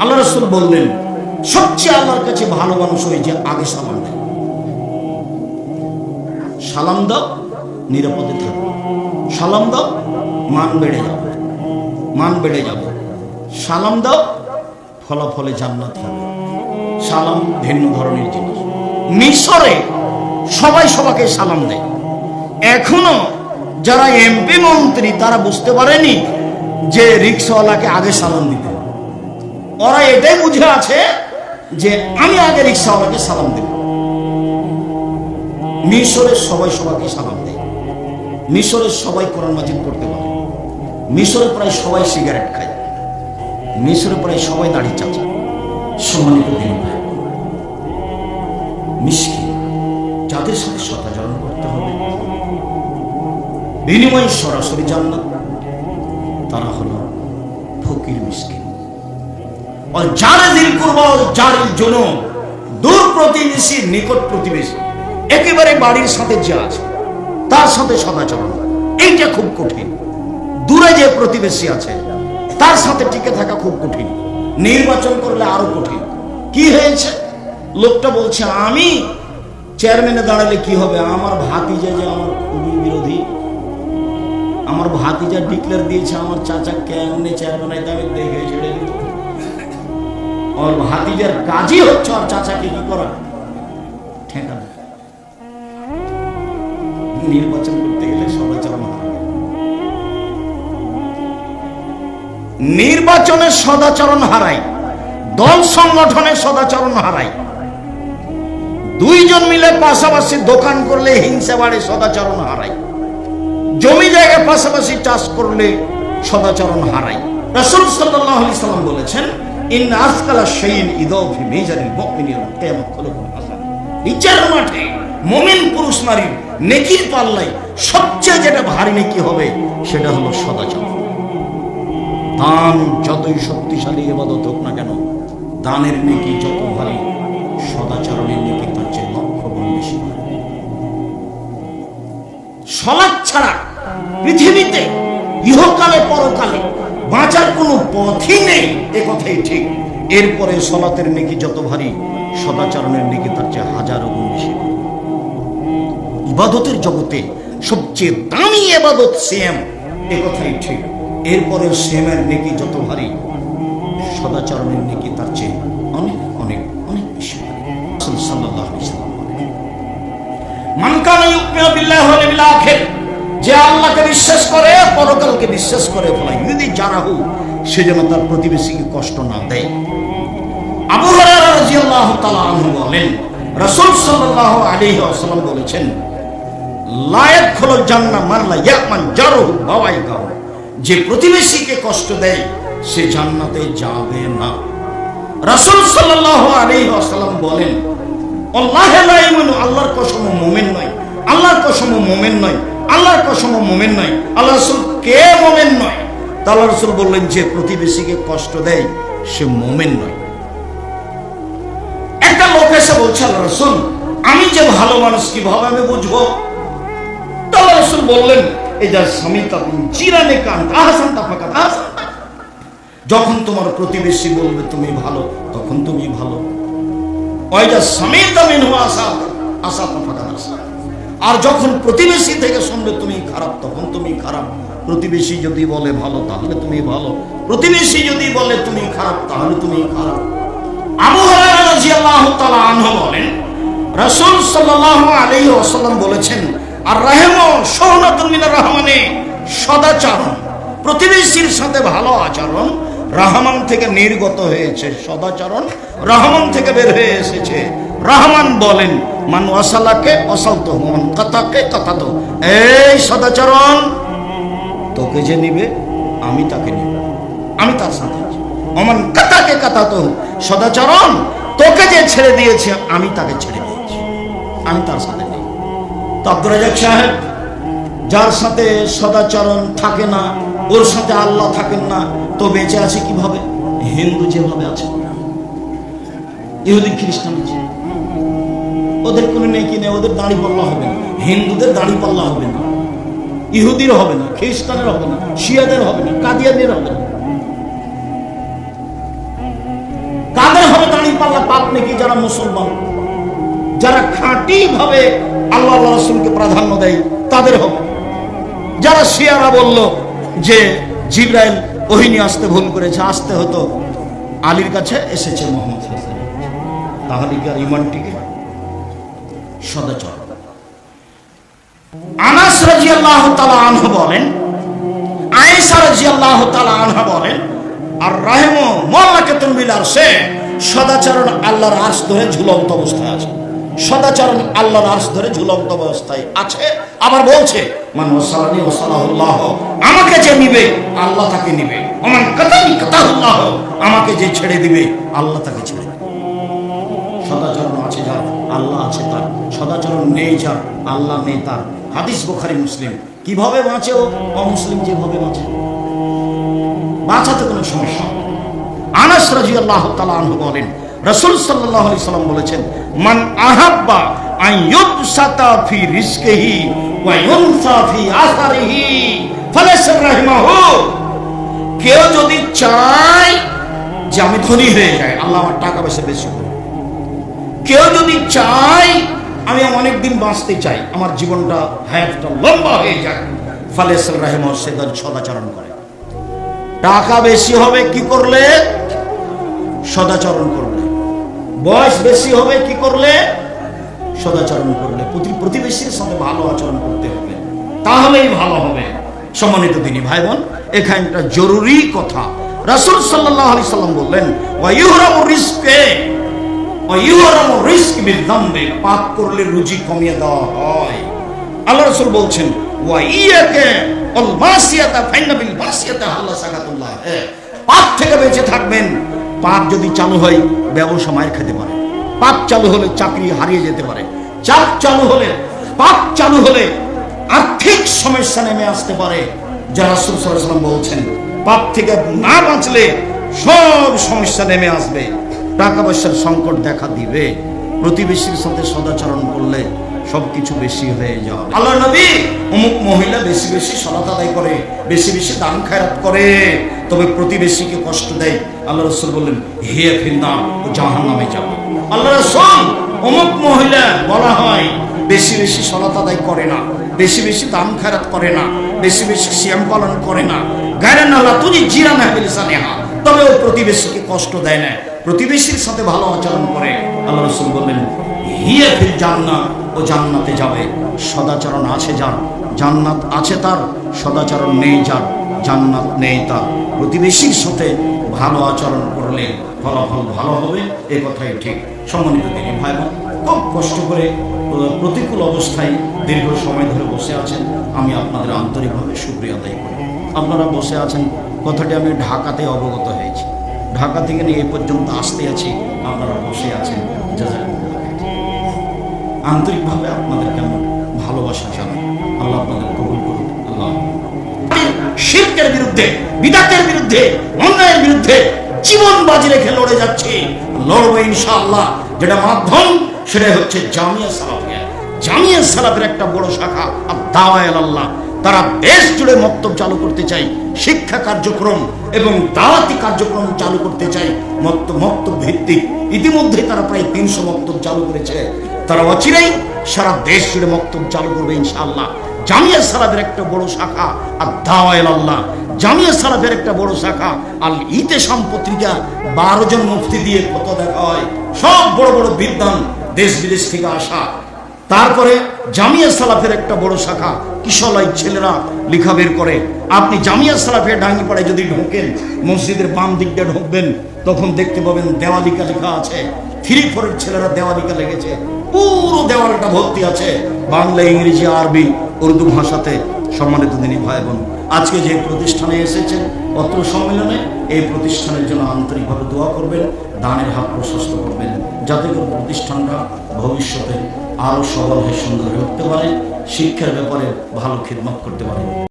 আল্লাহ রসুল বললেন, সবচেয়ে আল্লাহর কাছে ভালো মানুষ ওই যে আগে সালাম দেয়। সালাম দাও, নিরাপদে থাকো। সালাম দাও, মান বেড়ে যাবে। মান বেড়ে যাবে। সালাম দাও, ফলাফলে জান্নাত হবে। সালাম ভিন্ন ধরনের জিনিস। মিশরে সবাই সবাকে সালাম দেয়। এখনও যারা এমপি মন্ত্রী, তারা বুঝতে পারেনি যে রিক্সাওয়ালাকে আগে সালাম দিতে। ওরা এটাই বুঝে আছে যে আমি আগে রিক্সাওয়ালাকে সালাম দেব। মিশরের সবাই সবাইকে সালাম দেয়। মিশরের সবাই কোরআন মাজিদ পড়তে পারে। মিশরে প্রায় সবাই সিগারেট খায়। মিশরে প্রায় সবাই দাড়ি চাচা। সম্মানিত দিন যাদের সাথে সদাচরণ করতে হবে, বিনিময় সরাসরি জান্নাত, তারা হলো ফকির মিসকিন। যারা দিল যার জন দূর প্রতিবেশী নিকট প্রতিবেশী একেবারে বাড়ির সাথে যে আছে তার সাথে সদাচরণ এইটা দূরে যে প্রতিবেশী আছে তার সাথে নির্বাচন করলে আরও কঠিন কি হয়েছে লোকটা বলছে আমি চেয়ারম্যানে দাঁড়ালে কি হবে আমার ভাতিজা যে আমার খুবই বিরোধী আমার ভাতিজা ডিক্লেয়ার দিয়েছে আমার চাচা কেমনে চেয়ারম্যান আমি দেখে ছেড়ে ওর ভাতিজার কাজই হচ্ছে ওর চাচাকে কি করা ঠেকানো নির্বাচন করতে গেলে সদাচরণ হারাবে নির্বাচনের সদাচরণ হারাই দল সংগঠনের সদাচরণ হারাই দুইজন মিলে পাশাপাশি দোকান করলে হিংসা বাড়ে সদাচরণ হারাই জমি জায়গা পাশাপাশি চাষ করলে সদাচরণ হারাই। রাসূল আলাইহি সাল্লাম বলেছেন ইন আসকালা শাইইন ইদাউ ফি মিজানিল মুমিনিন, কিয়ামত খুলুকুল হাসান বিচার মাঠে মুমিন পুরুষ নারীর নেকির পাল্লায় সবচেয়ে যেটা ভারী নেকি হবে, সেটা হলো সদাচরণ দান যতই শক্তিশালী এবাদত হোক না কেন, দানের নেকি যত ভারী, সদাচরণের নেকি তার চেয়ে লক্ষ গুণ বেশি সলাদ ছাড়া পৃথিবীতে ইহকালে পরকালে বাঁচার কোনো পথই নেই। এ কথাই ঠিক। এরপরে সলাতের নেকি যত ভারী সদাচরণের নেকি তার চেয়ে হাজারো গুণ বেশি। ইবাদতের জগতে সবচেয়ে দামি এবাদত সেম এ কথাই ঠিক। এরপরে সেমের নেকি যত ভারী সদাচরণের নেকি তার চেয়ে অনেক অনেক অনেক বেশি ভারী। রাসূল সাল্লাল্লাহু আলাইহি সাল্লাম বলেন, মান কানা বিল্লাহি ওয়াল ইয়াউমিল আখির যে আল্লাহকে বিশ্বাস করে পরকালকে বিশ্বাস করে যদি যারাহু সে যেন তার প্রতিবেশীকে কষ্ট না দেয়। আবু বলেন রাসূল সাল্লাল্লাহু আলাইহি ওয়াসাল্লাম বলেছেন লায়াত খোলো জান্নাহ মান লা ইয়ামান জারহু বাওয়াইকাহু। যে প্রতিবেশীকে কষ্ট দেয় সে জান্নাতে যাবে না। রাসূল সাল্লাল্লাহু আলাইহি ওয়াসাল্লাম বলেন আল্লাহ লা ইউমিনু আল্লাহর কসম মুমিন নয়। আল্লাহর কসম মুমিন নয়। আল্লাহর কসম মুমিন নয়। আল্লাহ রাসূল কে মুমিন নয়? তা আল্লাহ রাসূল বললেন, যে প্রতিবেশীকে কষ্ট দেয়, সে মোমেন নয়। একটা লোক এসে বলছে, আল্লাহ রসুল, আমি যে ভালো মানুষ, কীভাবে আমি বুঝব? তো আল্লাহ রসুল বললেন, এই যা স্বামী তখন চিরানে কান আহসান তাফাকা আহসান যখন তোমার প্রতিবেশী বলবে, তুমি ভালো, তখন তুমি ভালো। ওই যা স্বামী তামিন হওয়া আশা আশা তাফাকা আশা আর যখন প্রতিবেশী থেকে শুনবে, তুমি খারাপ, তখন তুমি খারাপ। প্রতিবেশী যদি বলে, ভালো, তাহলে তুমি ভালো। প্রতিবেশী যদি বলে, তুমি খারাপ, তাহলে তুমি খারাপ। বলেছেন, আর প্রতিবেশীর সাথে ভালো আচরণ রহমান থেকে নির্গত হয়েছে, সদাচরণ রহমান থেকে বের হয়ে এসেছে। রহমান বলেন, মান ওয়াসালাকে অসালত মান কাতাকে কাতাতো। এই সদাচরণ তোকে যে নিবে, আমি তাকে নিব। আমি তার সাথে। অমান কাতাকে কাতাতো, সদাচরণ তোকে যে ছেড়ে দিয়েছে, আমি তাকে ছেড়ে দিয়েছি। আমি তার সাথে নেই। তো রাজাক সাহেব, যার সাথে সদাচরণ থাকে না, ওর সাথে আল্লাহ থাকেন না, তো বেঁচে আছে কীভাবে? হিন্দু যেভাবে আছে। ইহুদি, খ্রিস্টান আছে। ওদের কোনো নেকি নেই, ওদের দাড়ি পাল্লা হবে না। হিন্দুদের দাড়ি পাল্লা হবে না। ইহুদির হবে না খ্রিস্টানের হবে না শিয়াদের হবে না কাদিয়ানের হবে না। কাদের হবে দাঁড়ি পাল্লা? পাপ নাকি যারা মুসলমান। যারা খাঁটি ভাবে আল্লাহ রসুলকে প্রাধান্য দেয়, তাদের হবে। যারা শিয়ারা বলল যে জিব্রাইল ওহিনী আসতে ভুল করেছে, আসতে হতো। আলীর কাছে এসেছে মোহাম্মদ তাহলে কি আর ইমানটিকে সদাচর আনাস রাজিয়াল্লাহ তালা আনহ বলেন, আয়েশা রাজিয়াল্লাহ তালা আনহা বলেন, আর রাহেম সে সদাচরণ আল্লাহর ধরে ঝুলন্ত অবস্থায় আছে। সদাচরণ আল্লাহর ধরে ঝুলন্ত অবস্থায় আছে। আবার বলছে ওসালাহুল্লাহ আমাকে যে নিবে, আল্লাহ তাকে নিবে। কাতানি কাতাহুল্লাহ, আমাকে যে ছেড়ে দিবে, আল্লাহ তাকে ছেড়ে দিবে। সদাচরণ আল্লাহ আছে তার। সদাচরণ নেই যার আল্লাহ নেই তার। হাদিস বোখারি, মুসলিম। কীভাবে বাঁচে ও অমুসলিম যেভাবে বাঁচে? বাঁচাতে কোনো সমস্যা আনাস রাজি আল্লাহ তালু বলেন, রসুল সাল্লাহ সাল্লাম বলেছেন, মান আহাব্বা আন ইউবসাতা ফি রিজকিহি ওয়া ইউনসা ফি আসারিহি ফালাইসা রাহিমাহু। কেউ যদি চায় যে আমি ধনী হয়ে যাই, আল্লাহ আমার টাকা পয়সা বেশি করে। কেউ যদি চায়, আমি অনেকদিন বাঁচতে চাই, আমার জীবনটা হায়াতটা লম্বা হয়ে যায় ফালেসল রাহেম সেদার সদাচরণ করে। টাকা বেশি হবে কি করলে? সদাচরণ করলে। বয়স বেশি হবে কি করলে? সদাচরণ করলে। প্রতি প্রতিবেশীর সঙ্গে ভালো আচরণ করতে হবে। তাহলেই ভালো হবে। সম্মানিত দিনী ভাই বোন এখানটা জরুরি কথা। রাসূল সাল্লাল্লাহু আলি সাল্লাম বললেন পাপ করলে রুজি কমিয়ে দেওয়া হয়। আল্লাহ রাসূল বলছেন পাপ থেকে বেঁচে থাকবেন। পাপ যদি চালু হয়, ব্যবসা মায়ের খেতে পারে। পাপ চালু হলে চাকরি হারিয়ে যেতে পারে। চাপ চালু হলে, পাপ চালু হলে আর্থিক সমস্যা নেমে আসতে পারে। যা রাসূল বলছেন, পাপ থেকে না বাঁচলে সব সমস্যা নেমে আসবে। টাকা পয়সার সংকট দেখা দিবে। প্রতিবেশীর সাথে সদাচরণ করলে সবকিছু বেশি হয়ে যাবে। আল্লাহ নবী অমুক মহিলা বেশি বেশি সলাত আদায় করে, বেশি বেশি দান খায়রাত করে। তবে প্রতিবেশীকে কষ্ট দেয়। আল্লাহ রসুল বললেন, হে ফিন্না ও জাহান নামে যাবে আল্লাহ রসুল অমুক মহিলা বলা হয়, বেশি বেশি সলাত আদায় করে না, বেশি বেশি দান খায়রাত করে না, বেশি বেশি শ্যাম পালন করে না। গায়রান আল্লাহ তুই জিরা মেহবিলিসানেহা তবে ও প্রতিবেশীকে কষ্ট দেয় না। প্রতিবেশীর সাথে ভালো আচরণ করে আল্লাহ রসুল বললেন হিয়ে ফির জান্নাত ও জান্নাতে যাবে। সদাচরণ আছে যার, জান্নাত আছে তার, সদাচরণ নেই যার, জান্নাত নেই তার। প্রতিবেশীর সাথে ভালো আচরণ করলে ফলাফল ভালো হবে, এ কথাই ঠিক। সম্মানিত দিনী ভাই খুব কষ্ট করে প্রতিকূল অবস্থায় দীর্ঘ সময় ধরে বসে আছেন। আমি আপনাদের আন্তরিকভাবে সুক্রিয়া আদায় করি। আপনারা বসে আছেন, কথাটি আমি ঢাকাতে অবগত হয়েছি। ঢাকা থেকে নিয়ে এই পর্যন্ত আসতে আছি, আপনারা বসে আছেন। আন্তরিকভাবে আপনাদের কেমন ভালোবাসা জানাই আল্লাহ আপনাদের কবুল করুন আল্লাহ শিল্পের বিরুদ্ধে, বিদাতের বিরুদ্ধে, অন্যায়ের বিরুদ্ধে জীবন বাজি রেখে লড়ে যাচ্ছি। লড়বো ইনশাআল্লাহ। যেটা মাধ্যম সেটা হচ্ছে জামিয়া সালাফিয়া। জামিয়া সালাফের একটা বড় শাখা আর দাওয়ায় আল্লাহ তারা দেশ জুড়ে মক্তব চালু করতে চাই। শিক্ষা কার্যক্রম এবং দাওয়াতি কার্যক্রম চালু করতে চাই মক্ত মক্তব ভিত্তিক ইতিমধ্যে তারা প্রায় তিনশো মক্তব চালু করেছে। তারা অচিরেই সারা দেশ জুড়ে মক্তব চালু করবে ইনশাআল্লাহ। জামিয়া সালাফের একটা বড় শাখা আর দাওয়ায় আল্লাহ। জামিয়া সালাফের একটা বড় শাখা আল ইতে পত্রিকা, বারো জন মুফতি দিয়ে কত দেখা হয় সব বড় বড় বিদ্যান দেশ বিদেশ থেকে আসা। তারপরে জামিয়া সালাফের একটা বড় শাখা কিশলয় ছেলেরা লেখা বের করে। আপনি জামিয়া সালাফের ডাঙ্গিপাড়ায় যদি ঢোকেন, মসজিদের বাম দিকটা ঢুকবেন, তখন দেখতে পাবেন দেওয়ালিকা লেখা আছে। থ্রি ফোরের ছেলেরা দেওয়ালিকা লেগেছে। পুরো দেওয়ালটা ভর্তি আছে। বাংলা, ইংরেজি, আরবি, উর্দু ভাষাতে সম্মানিত দিনী ভাই বোন আজকে যে প্রতিষ্ঠানে এসেছেন পত্র সম্মেলনে, এই প্রতিষ্ঠানের জন্য আন্তরিকভাবে দোয়া করবেন, দানের হাত প্রশস্ত করবেন। যাতে প্রতিষ্ঠানটা ভবিষ্যতে আরও সবল হয়ে সুন্দর উঠতে পারে। শিক্ষার ব্যাপারে ভালো খিদমত করতে পারে।